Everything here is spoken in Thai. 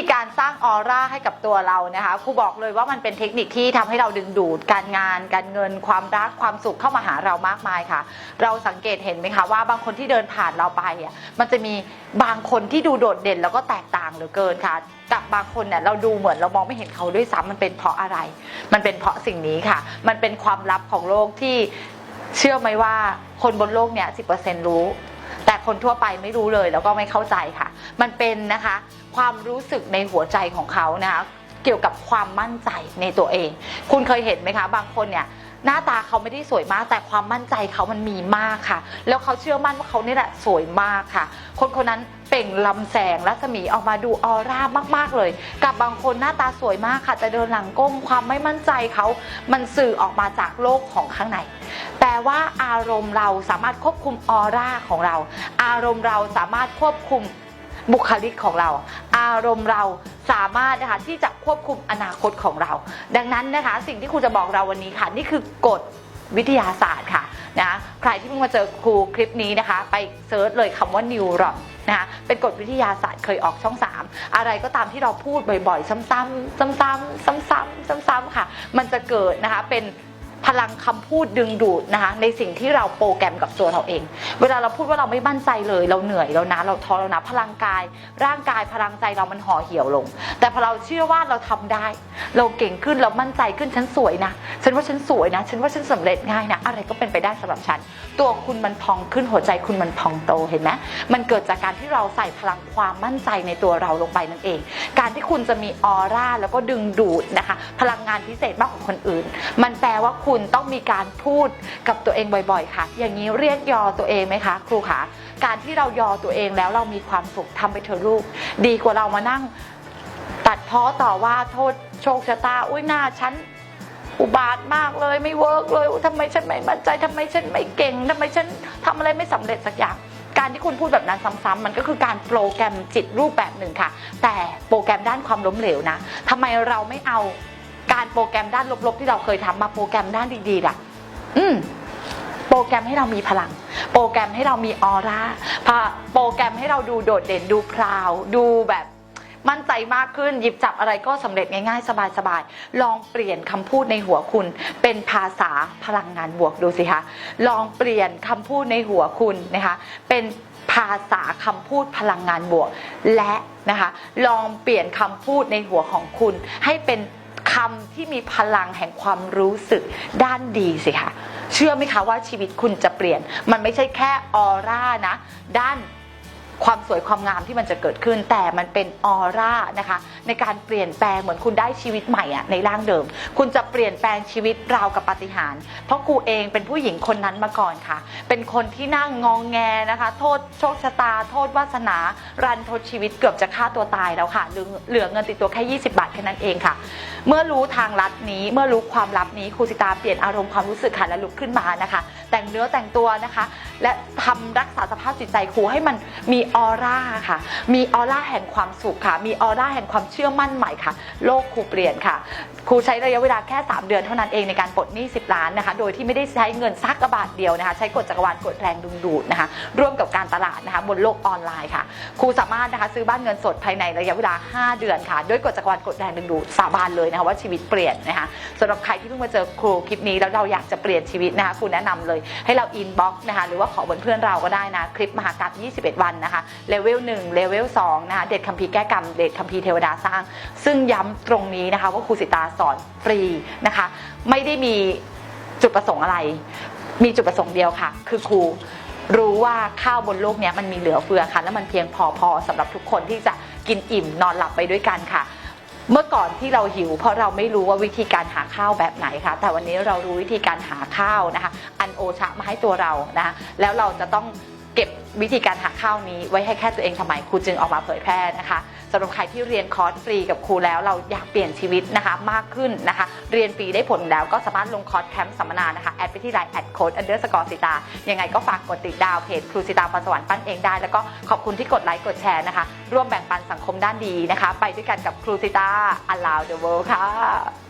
ธีการสร้างออร่าให้กับตัวเรานะคะครูบอกเลยว่ามันเป็นเทคนิคที่ทำให้เราดึงดูดการงาน การเงิน ความรักความสุขเข้ามาหาเรามากมายค่ะ เราสังเกตเห็นไหมคะว่าบางคนที่เดินผ่านเราไปอะมันจะมีบางคนที่ดูโดดเด่นแล้วก็แตกต่างเหลือเกินค่ะกับบางคนเนี่ยเราดูเหมือนเรามองไม่เห็นเขาด้วยซ้ำมันเป็นเพราะอะไร มันเป็นเพราะสิ่งนี้ค่ะ มันเป็นความลับของโลกที่เชื่อไหมว่าคนบนโลกเนี่ยสิรู้ คนทั่วไปไม่รู้เลยแล้วก็ไม่เข้าใจค่ะ มันเป็นนะคะความรู้สึกในหัวใจของเขานะคะเกี่ยวกับความมั่นใจในตัวเอง คุณเคยเห็นไหมคะ บางคนเนี่ย หน้าตาเขาไม่ได้สวยมาก แต่ความมั่นใจเขามันมีมากค่ะ แล้วเขาเชื่อมั่นว่าเขาเนี่ยแหละสวยมากค่ะ คนคนนั้นเป่งลำแสงรัศมีออกมาดูออร่ามาก ๆ เลย กับบางคนหน้าตาสวยมากค่ะ แต่เดินหลังก้มความไม่มั่นใจเขา มันสื่อออกมาจากโลกของข้างในแปลว่าอารมณ์เราสามารถควบคุมออร่าของเรา อารมณ์เราสามารถควบคุม บุคลิกของเรา อารมณ์เราสามารถนะคะที่จะควบคุมอนาคตของเรา ดังนั้นนะคะสิ่งที่ครูจะบอกเราวันนี้ค่ะ นี่คือกฎวิทยาศาสตร์ค่ะนะใครที่เพิ่งมาเจอครูคลิปนี้นะคะ ไปเซิร์ชเลยคำว่านิวรอนนะคะเป็นกฎวิทยาศาสตร์เคยออกช่อง 3 อะไรก็ตามที่เราพูดบ่อยๆ ซ้ำๆซ้ำๆซ้ำๆซ้ำๆค่ะ มันจะเกิดนะคะเป็น พลังคำพูดดึงดูดนะคะในสิ่งที่เราโปรแกรมกับตัวเราเอง เวลาเราพูดว่าเราไม่มั่นใจเลย เราเหนื่อยเรานะเราท้อเรานะพลังกาย ร่างกายพลังใจเรามันห่อเหี่ยวลง แต่พอเราเชื่อว่าเราทำได้ เราเก่งขึ้นเรามั่นใจขึ้นฉันสวยนะฉันว่าฉันสวยนะ ฉันว่าฉันสำเร็จง่ายนะ อะไรก็เป็นไปได้สำหรับฉัน ตัวคุณมันพองขึ้นหัวใจคุณมันพองโตเห็นไหมมันเกิดจากการที่เราใส่พลังความมั่นใจในตัวเราลงไปนั่นเอง การที่คุณจะมีออร่าแล้วก็ดึงดูดนะคะ พลังงานพิเศษมากกว่าคนอื่น มันแปลว่าคุณุณต้องมีการพูดกับตัวเองบ่อยๆ ค่ะ อย่างนี้เรียกยอตัวเองไหมคะ ครูคะการที่เรายอตัวเองแล้วเรามีความสุขทำไปเถอะลูก ดีกว่าเรามานั่ง ตัดพ้อต่อว่าโทษโชคชะตาอุ้ยหน้าฉันอุบาทมากเลยไม่เวิร์กเลยอุ๊ยทำไมฉันไม่มั่นใจทำไมฉันไม่เก่งทำไมฉันทำอะไรไม่สำเร็จสักอย่างการที่คุณพูดแบบนั้นซ้ำๆมันก็คือการโปรแกรมจิตรูปแบบหนึ่งค่ะ แต่โปรแกรมด้านความล้มเหลวนะทำไมเราไม่เอา การโปรแกรมด้านลบๆ ที่เราเคยทำมาโปรแกรมด้านดีๆล่ะ อืมโปรแกรมให้เรามีพลัง โปรแกรมให้เรามีออร่าพาโปรแกรมให้เราดูโดดเด่นดูพราว ดูแบบมั่นใจมากขึ้นหยิบจับอะไรก็สำเร็จง่ายๆ สบายๆ ลองเปลี่ยนคำพูดในหัวคุณ เป็นภาษาพลังงานบวกดูสิคะลองเปลี่ยนคำพูดในหัวคุณนะคะ เป็นภาษาคำพูดพลังงานบวก และนะคะ ลองเปลี่ยนคำพูดในหัวของคุณ ให้เป็น คำที่มีพลังแห่งความรู้สึกด้านดีสิคะเชื่อไหมคะว่าชีวิตคุณจะเปลี่ยน มันไม่ใช่แค่ออร่านะ ด้าน ความสวยความงามที่มันจะเกิดขึ้น แต่มันเป็นออร่านะคะ ในการเปลี่ยนแปลงเหมือนคุณได้ชีวิตใหม่อะในร่างเดิม คุณจะเปลี่ยนแปลงชีวิตราวกับปาฏิหาริย์เพราะครูเองเป็นผู้หญิงคนนั้นมาก่อนค่ะ เป็นคนที่นั่งงองแงนะคะ โทษโชคชะตา โทษวาสนา รันทดชีวิตเกือบจะฆ่าตัวตายแล้วค่ะเหลือเงินติดตัวแค่ 20 บาทแค่นั้นเองค่ะ เมื่อรู้ทางลัดนี้เมื่อรู้ความลับนี้ครูสิตาเปลี่ยนอารมณ์ความรู้สึกค่ะและลุกขึ้นมานะคะ แต่งเนื้อแต่งตัวนะคะ และทำรักษาสภาพจิตใจครูให้มันมีออร่าค่ะ มีออร่าแห่งความสุขค่ะ มีออร่าแห่งความเชื่อมั่นใหม่ค่ะ โลกครูเปลี่ยนค่ะ ครูใช้ระยะเวลาแค่ 3 เดือนเท่านั้นเองในการปลดหนี้ 10 ล้านนะคะ โดยที่ไม่ได้ใช้เงินซักกระบาทเดียวนะคะ ใช้กฎจักรวาลกฎแรงดึงดูดนะคะ ร่วมกับการตลาดนะคะบนโลกออนไลน์ค่ะ ครูสามารถนะคะซื้อบ้านเงินสดภายในระยะเวลา 5 เดือนค่ะ ด้วยกฎจักรวาลกฎแรงดึงดูดสาบานเลยนะคะว่าชีวิตเปลี่ยนนะคะสำหรับใครที่เพิ่งมาเจอครูคลิปนี้แล้วเราอยากจะเปลี่ยนชีวิตนะคะครูแนะนำเลย ให้เราอินบ็อกซ์นะคะหรือว่าขอบนเพื่อนเราก็ได้นะคลิปมหากราบ21 วันนะคะเลเวล1เลเวล2นะคะเด็ดคัมภีร์แก้กรรม เด็ดคัมภีร์เทวดาสร้าง ซึ่งย้ำตรงนี้นะคะว่าครูสิตาสอนฟรีนะคะ ไม่ได้มีจุดประสงค์อะไร มีจุดประสงค์เดียวค่ะ คือครูรู้ว่าข้าวบนโลกนี้มันมีเหลือเฟือค่ะ และมันเพียงพอพอสำหรับทุกคนที่จะกินอิ่มนอนหลับไปด้วยกันค่ะ เมื่อก่อนที่เราหิว เพราะเราไม่รู้ว่าวิธีการหาข้าวแบบไหนค่ะ แต่วันนี้เรารู้วิธีการหาข้าวนะคะ อันโอชะมาให้ตัวเรานะคะแล้วเราจะต้อง วิธีการหาข้าวนี้ไว้ให้แค่ตัวเองทำไมครูจึงออกมาเผยแพร่นะคะสำหรับใครที่เรียนคอร์สฟรีกับครูแล้วเราอยากเปลี่ยนชีวิตนะคะมากขึ้นนะคะ เรียนฟรีได้ผลแล้วก็สามารถลงคอร์สแคมป์สัมมนานะคะ แอดไปที่ไลน์แอดโค้ดอันเดอร์สกอร์สิตายังไงก็ฝากกดติดดาวเพจครูสิตาพรสวรรค์ปั้นเองได้ แล้วก็ขอบคุณที่กดไลค์กดแชร์นะคะ ร่วมแบ่งปันสังคมด้านดีนะคะ ไปด้วยกันกับครูสิตา allow the world ค่ะ